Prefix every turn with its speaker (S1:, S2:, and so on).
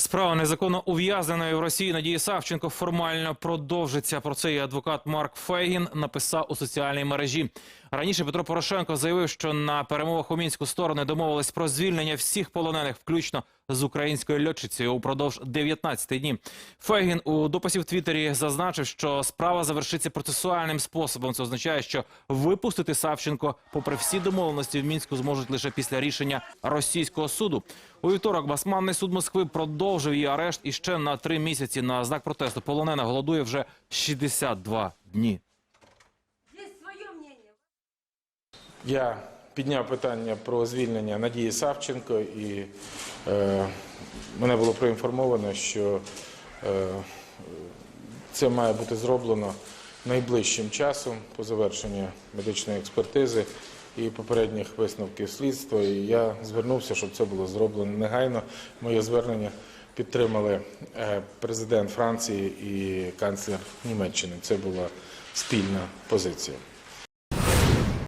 S1: Справа незаконно ув'язненої в Росії Надії Савченко формально продовжиться. Про це і адвокат Марк Фейгін написав у соціальній мережі. Раніше Петро Порошенко заявив, що на перемовах у мінську сторони домовились про звільнення всіх полонених, включно з українською льотчицею, упродовж 19 днів. Фейгін у дописі в Твіттері зазначив, що справа завершиться процесуальним способом. Це означає, що випустити Савченко, попри всі домовленості в мінську, зможуть лише після рішення російського суду. У вівторок басманний суд Москви продовжив її арешт і ще на три місяці на знак протесту. Полонена голодує вже 62 дні.
S2: Я підняв питання про звільнення Надії Савченко, і е, мене було проінформовано, що е, це має бути зроблено найближчим часом по завершенню медичної експертизи і попередніх висновків слідства. І я звернувся, щоб це було зроблено негайно. Моє звернення підтримали е, президент Франції і канцлер Німеччини. Це була спільна позиція.